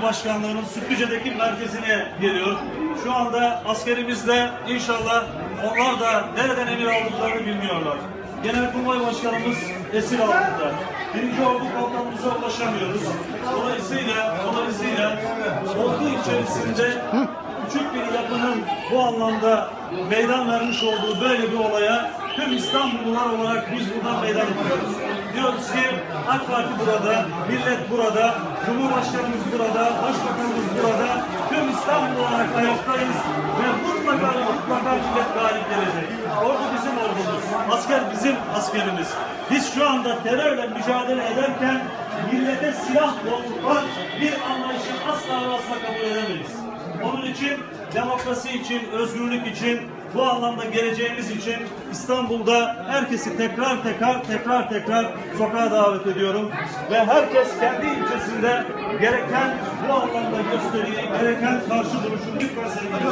İl Başkanlığı'nın Sütlüce'deki merkezine geliyor. Şu anda askerimiz de inşallah onlar da nereden emir aldıklarını bilmiyorlar. Genelkurmay Başkanımız esir altında. Birinci Ordu Komutanımıza ulaşamıyoruz. Dolayısıyla, dolayısıyla ordu içerisinde küçük bir yapının bu anlamda meydan vermiş olduğu böyle bir olaya tüm İstanbullular olarak biz buradan meydan okuyoruz. Diyoruz ki AK Parti burada, millet burada, Cumhurbaşkanımız burada, Başbakanımız burada, tüm İstanbul olarak ayaktayız ve mutlaka mutlaka millet galip gelecek. Ordu bizim ordumuz, asker bizim askerimiz. Biz şu anda terörle mücadele ederken millete silah doğrultan bir anlayışı asla ve asla kabul edemeyiz. Onun için demokrasi için, özgürlük için, bu anlamda geleceğimiz için İstanbul'da herkesi tekrar tekrar tekrar tekrar sokağa davet ediyorum. Ve herkes kendi ilçesinde gereken bu anlamda gösteriyi, gereken karşı duruşu lütfen